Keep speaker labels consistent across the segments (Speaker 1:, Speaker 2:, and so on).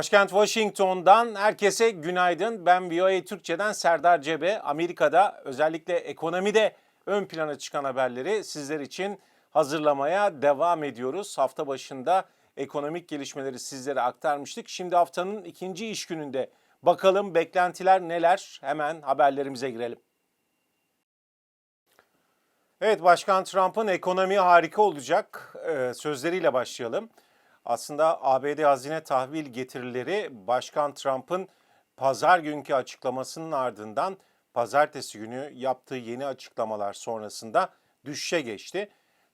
Speaker 1: Başkent Washington'dan herkese günaydın. Ben VOA Türkçe'den Serdar Cebe. Amerika'da özellikle ekonomide ön plana çıkan haberleri sizler için hazırlamaya devam ediyoruz. Hafta başında ekonomik gelişmeleri sizlere aktarmıştık. Şimdi haftanın ikinci iş gününde bakalım beklentiler neler? Hemen haberlerimize girelim. Evet Başkan Trump'ın ekonomi harika olacak e, sözleriyle başlayalım. Aslında ABD hazine tahvil getirileri Başkan Trump'ın pazar günkü açıklamasının ardından pazartesi günü yaptığı yeni açıklamalar sonrasında düşüşe geçti.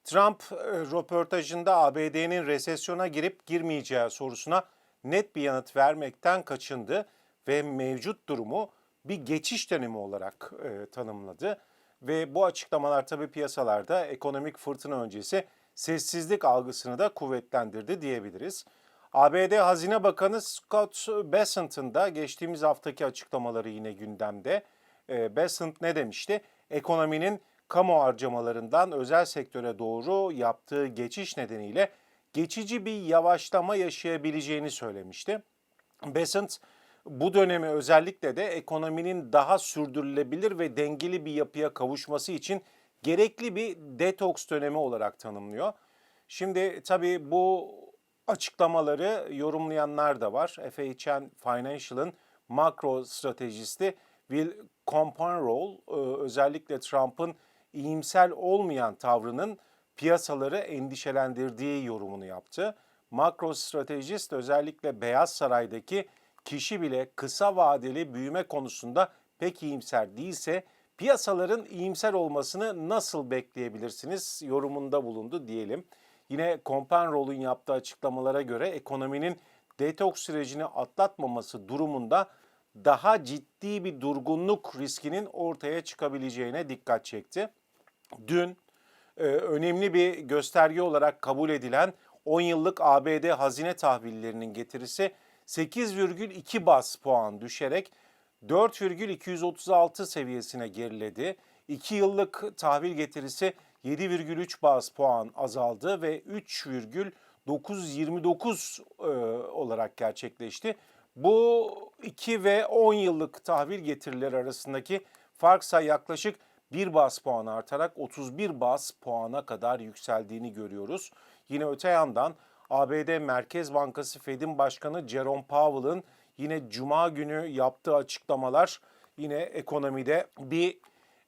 Speaker 1: Trump e, röportajında ABD'nin resesyona girip girmeyeceği sorusuna net bir yanıt vermekten kaçındı ve mevcut durumu bir geçiş dönemi olarak e, tanımladı. Ve bu açıklamalar tabii piyasalarda ekonomik fırtına öncesi sessizlik algısını da kuvvetlendirdi diyebiliriz. ABD Hazine Bakanı Scott Bessent'ın da geçtiğimiz haftaki açıklamaları yine gündemde. E, Bessent ne demişti? Ekonominin kamu harcamalarından özel sektöre doğru yaptığı geçiş nedeniyle geçici bir yavaşlama yaşayabileceğini söylemişti. Besant bu dönemi özellikle de ekonominin daha sürdürülebilir ve dengeli bir yapıya kavuşması için gerekli bir detoks dönemi olarak tanımlıyor. Şimdi tabii bu açıklamaları yorumlayanlar da var. FHN Financial'ın makro stratejisti Will Companroll e, özellikle Trump'ın iyimser olmayan tavrının piyasaları endişelendirdiği yorumunu yaptı. Makro stratejist özellikle Beyaz Saray'daki kişi bile kısa vadeli büyüme konusunda pek iyimser değilse piyasaların iyimser olmasını nasıl bekleyebilirsiniz yorumunda bulundu diyelim. Yine Companroll'un yaptığı açıklamalara göre ekonominin detoks sürecini atlatmaması durumunda daha ciddi bir durgunluk riskinin ortaya çıkabileceğine dikkat çekti. Dün e, önemli bir gösterge olarak kabul edilen 10 yıllık ABD hazine tahvillerinin getirisi 8,2 bas puan düşerek 4,236 seviyesine geriledi. 2 yıllık tahvil getirisi 7,3 bas puan azaldı ve 3,929 e, olarak gerçekleşti. Bu 2 ve 10 yıllık tahvil getirileri arasındaki farksa yaklaşık 1 bas puan artarak 31 bas puana kadar yükseldiğini görüyoruz. Yine öte yandan ABD Merkez Bankası Fed'in Başkanı Jerome Powell'ın yine Cuma günü yaptığı açıklamalar yine ekonomide bir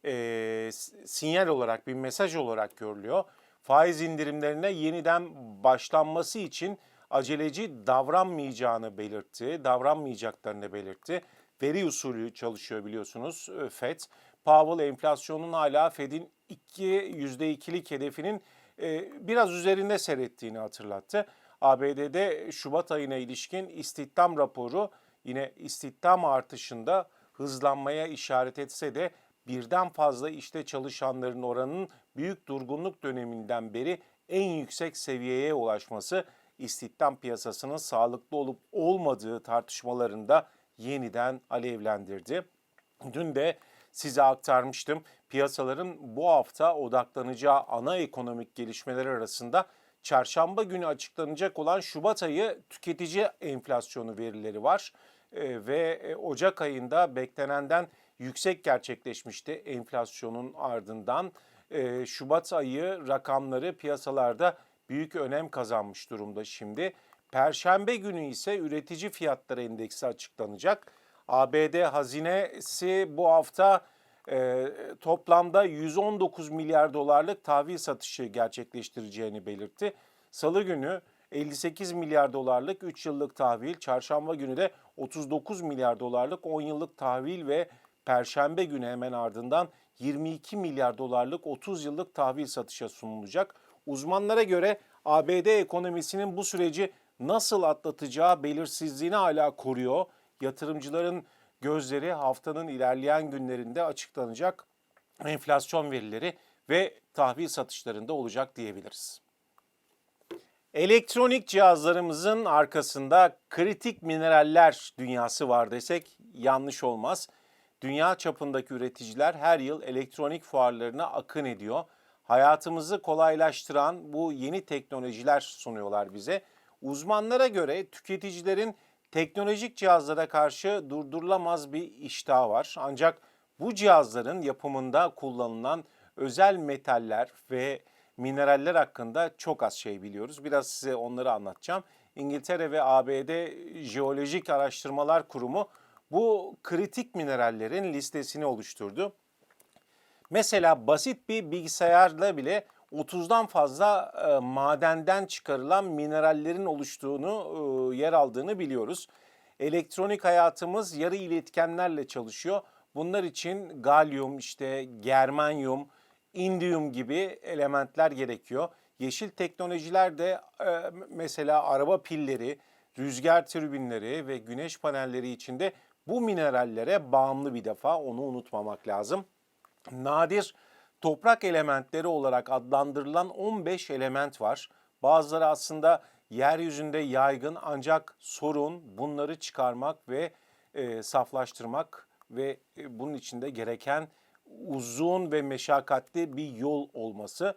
Speaker 1: e, sinyal olarak, bir mesaj olarak görülüyor. Faiz indirimlerine yeniden başlanması için aceleci davranmayacağını belirtti, davranmayacaklarını belirtti. Veri usulü çalışıyor biliyorsunuz e, FED. Powell enflasyonun hala Fed'in 2 %2'lik hedefinin e, biraz üzerinde seyrettiğini hatırlattı. ABD'de Şubat ayına ilişkin istihdam raporu yine istihdam artışında hızlanmaya işaret etse de birden fazla işte çalışanların oranının büyük durgunluk döneminden beri en yüksek seviyeye ulaşması istihdam piyasasının sağlıklı olup olmadığı tartışmalarında yeniden alevlendirdi. Dün de size aktarmıştım. Piyasaların bu hafta odaklanacağı ana ekonomik gelişmeler arasında çarşamba günü açıklanacak olan Şubat ayı tüketici enflasyonu verileri var. Ee, ve e, Ocak ayında beklenenden yüksek gerçekleşmişti enflasyonun ardından. Ee, Şubat ayı rakamları piyasalarda büyük önem kazanmış durumda şimdi. Perşembe günü ise üretici fiyatları endeksi açıklanacak. ABD hazinesi bu hafta e, toplamda 119 milyar dolarlık tahvil satışı gerçekleştireceğini belirtti. Salı günü 58 milyar dolarlık 3 yıllık tahvil, çarşamba günü de 39 milyar dolarlık 10 yıllık tahvil ve perşembe günü hemen ardından 22 milyar dolarlık 30 yıllık tahvil satışa sunulacak. Uzmanlara göre ABD ekonomisinin bu süreci nasıl atlatacağı belirsizliğini hala koruyor. Yatırımcıların gözleri haftanın ilerleyen günlerinde açıklanacak enflasyon verileri ve tahvil satışlarında olacak diyebiliriz. Elektronik cihazlarımızın arkasında kritik mineraller dünyası var desek yanlış olmaz. Dünya çapındaki üreticiler her yıl elektronik fuarlarına akın ediyor. Hayatımızı kolaylaştıran bu yeni teknolojiler sunuyorlar bize. Uzmanlara göre tüketicilerin teknolojik cihazlara karşı durdurulamaz bir iştah var. Ancak bu cihazların yapımında kullanılan özel metaller ve mineraller hakkında çok az şey biliyoruz. Biraz size onları anlatacağım. İngiltere ve ABD Jeolojik Araştırmalar Kurumu bu kritik minerallerin listesini oluşturdu. Mesela basit bir bilgisayarla bile 30'dan fazla e, madenden çıkarılan minerallerin oluştuğunu, e, yer aldığını biliyoruz. Elektronik hayatımız yarı iletkenlerle çalışıyor. Bunlar için galyum, işte germanyum, indium gibi elementler gerekiyor. Yeşil teknolojiler de e, mesela araba pilleri, rüzgar türbinleri ve güneş panelleri içinde bu minerallere bağımlı bir defa onu unutmamak lazım nadir toprak elementleri olarak adlandırılan 15 element var. Bazıları aslında yeryüzünde yaygın ancak sorun bunları çıkarmak ve e, saflaştırmak ve e, bunun içinde gereken uzun ve meşakkatli bir yol olması.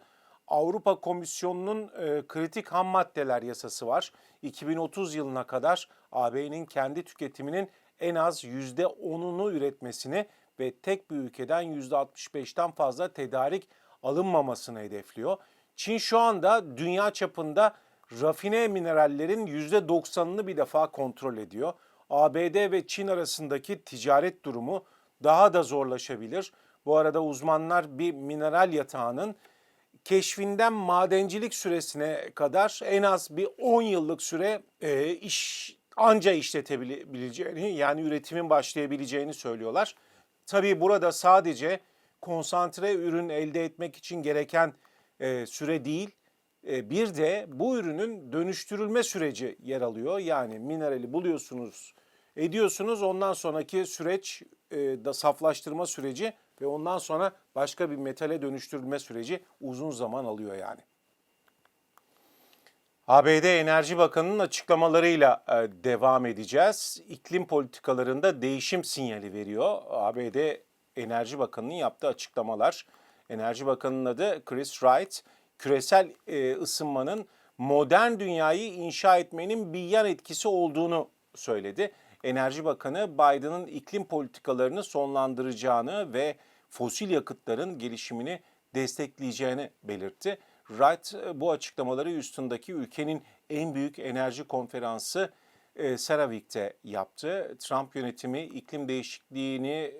Speaker 1: Avrupa Komisyonu'nun e, kritik ham maddeler yasası var. 2030 yılına kadar AB'nin kendi tüketiminin en az %10'unu üretmesini ve tek bir ülkeden %65'ten fazla tedarik alınmamasını hedefliyor. Çin şu anda dünya çapında rafine minerallerin %90'ını bir defa kontrol ediyor. ABD ve Çin arasındaki ticaret durumu daha da zorlaşabilir. Bu arada uzmanlar bir mineral yatağının keşfinden madencilik süresine kadar en az bir 10 yıllık süre e, iş anca işletebileceğini yani üretimin başlayabileceğini söylüyorlar. Tabii burada sadece konsantre ürün elde etmek için gereken e, süre değil, e, bir de bu ürünün dönüştürülme süreci yer alıyor. Yani minerali buluyorsunuz, ediyorsunuz ondan sonraki süreç e, da saflaştırma süreci ve ondan sonra başka bir metale dönüştürülme süreci uzun zaman alıyor yani. ABD Enerji Bakanı'nın açıklamalarıyla e, devam edeceğiz. İklim politikalarında değişim sinyali veriyor. ABD Enerji Bakanı'nın yaptığı açıklamalar. Enerji Bakanı'nın adı Chris Wright. Küresel e, ısınmanın modern dünyayı inşa etmenin bir yan etkisi olduğunu söyledi. Enerji Bakanı Biden'ın iklim politikalarını sonlandıracağını ve fosil yakıtların gelişimini destekleyeceğini belirtti. Wright e, bu açıklamaları üstündeki ülkenin en büyük enerji konferansı e, Saravik'te yaptı. Trump yönetimi iklim değişikliğini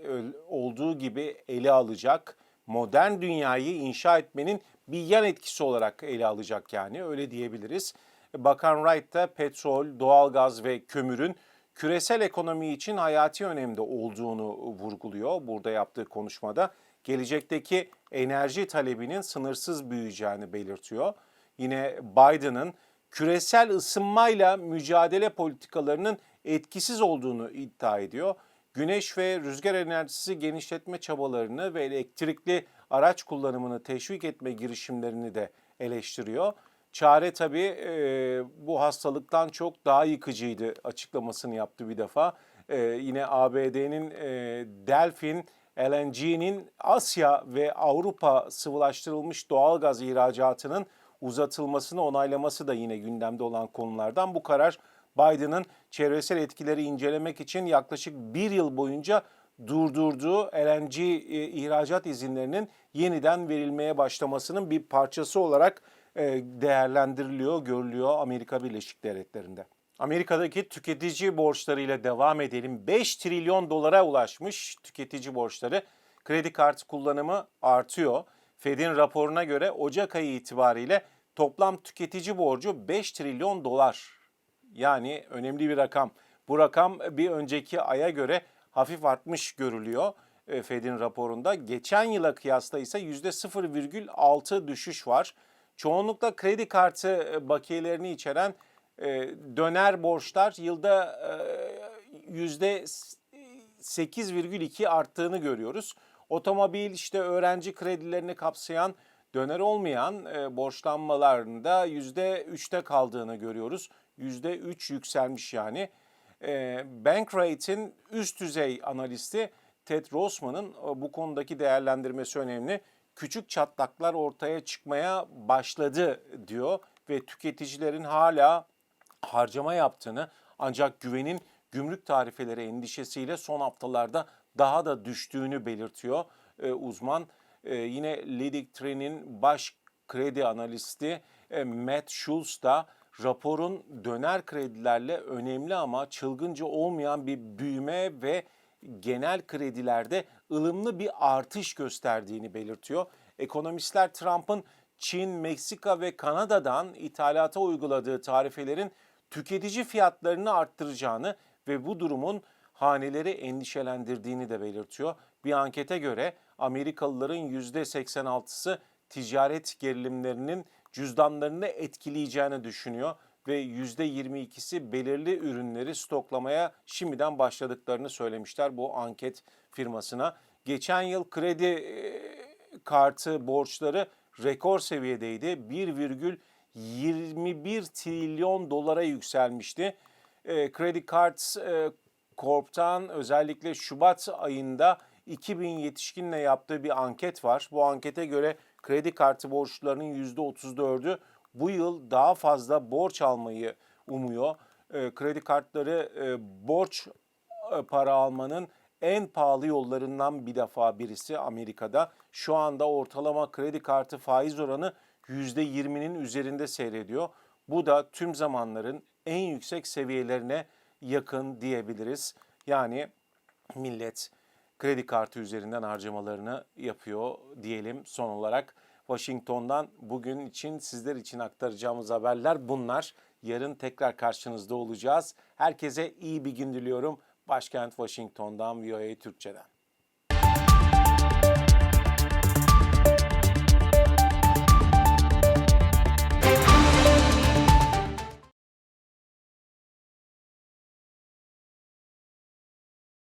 Speaker 1: olduğu gibi ele alacak, modern dünyayı inşa etmenin bir yan etkisi olarak ele alacak yani öyle diyebiliriz. Bakan Wright da petrol, doğalgaz ve kömürün küresel ekonomi için hayati önemde olduğunu vurguluyor burada yaptığı konuşmada gelecekteki enerji talebinin sınırsız büyüyeceğini belirtiyor. Yine Biden'ın küresel ısınmayla mücadele politikalarının etkisiz olduğunu iddia ediyor. Güneş ve rüzgar enerjisi genişletme çabalarını ve elektrikli araç kullanımını teşvik etme girişimlerini de eleştiriyor. Çare tabii e, bu hastalıktan çok daha yıkıcıydı açıklamasını yaptı bir defa. E, yine ABD'nin e, Delfin LNG'nin Asya ve Avrupa sıvılaştırılmış doğalgaz ihracatının uzatılmasını onaylaması da yine gündemde olan konulardan. Bu karar Biden'ın çevresel etkileri incelemek için yaklaşık bir yıl boyunca durdurduğu LNG e, ihracat izinlerinin yeniden verilmeye başlamasının bir parçası olarak e, değerlendiriliyor, görülüyor Amerika Birleşik Devletleri'nde. Amerika'daki tüketici borçlarıyla devam edelim. 5 trilyon dolara ulaşmış tüketici borçları. Kredi kartı kullanımı artıyor. Fed'in raporuna göre Ocak ayı itibariyle toplam tüketici borcu 5 trilyon dolar. Yani önemli bir rakam. Bu rakam bir önceki aya göre hafif artmış görülüyor e, Fed'in raporunda. Geçen yıla kıyasla ise %0,6 düşüş var. Çoğunlukla kredi kartı e, bakiyelerini içeren döner borçlar yılda yüzde 8,2 arttığını görüyoruz. Otomobil işte öğrenci kredilerini kapsayan döner olmayan e, borçlanmalarında yüzde 3'te kaldığını görüyoruz. Yüzde 3 yükselmiş yani. E, Bankrate'in üst düzey analisti Ted Rossman'ın bu konudaki değerlendirmesi önemli. Küçük çatlaklar ortaya çıkmaya başladı diyor ve tüketicilerin hala harcama yaptığını Ancak güvenin gümrük tarifeleri endişesiyle son haftalarda daha da düştüğünü belirtiyor e, uzman. E, yine Lidictre'nin baş kredi analisti e, Matt Schultz da raporun döner kredilerle önemli ama çılgınca olmayan bir büyüme ve genel kredilerde ılımlı bir artış gösterdiğini belirtiyor. Ekonomistler Trump'ın Çin, Meksika ve Kanada'dan ithalata uyguladığı tarifelerin tüketici fiyatlarını arttıracağını ve bu durumun haneleri endişelendirdiğini de belirtiyor. Bir ankete göre Amerikalıların %86'sı ticaret gerilimlerinin cüzdanlarını etkileyeceğini düşünüyor ve %22'si belirli ürünleri stoklamaya şimdiden başladıklarını söylemişler bu anket firmasına. Geçen yıl kredi e, kartı borçları rekor seviyedeydi. 1,21 trilyon dolara yükselmişti. E, Credit Cards e, Corp'tan özellikle Şubat ayında 2000 yetişkinle yaptığı bir anket var. Bu ankete göre kredi kartı borçlarının %34'ü bu yıl daha fazla borç almayı umuyor. E, kredi kartları e, borç e, para almanın en pahalı yollarından bir defa birisi Amerika'da. Şu anda ortalama kredi kartı faiz oranı %20'nin üzerinde seyrediyor. Bu da tüm zamanların en yüksek seviyelerine yakın diyebiliriz. Yani millet kredi kartı üzerinden harcamalarını yapıyor diyelim son olarak. Washington'dan bugün için sizler için aktaracağımız haberler bunlar. Yarın tekrar karşınızda olacağız. Herkese iyi bir gün diliyorum. Başkent Washington'dan VOA Türkçe'den.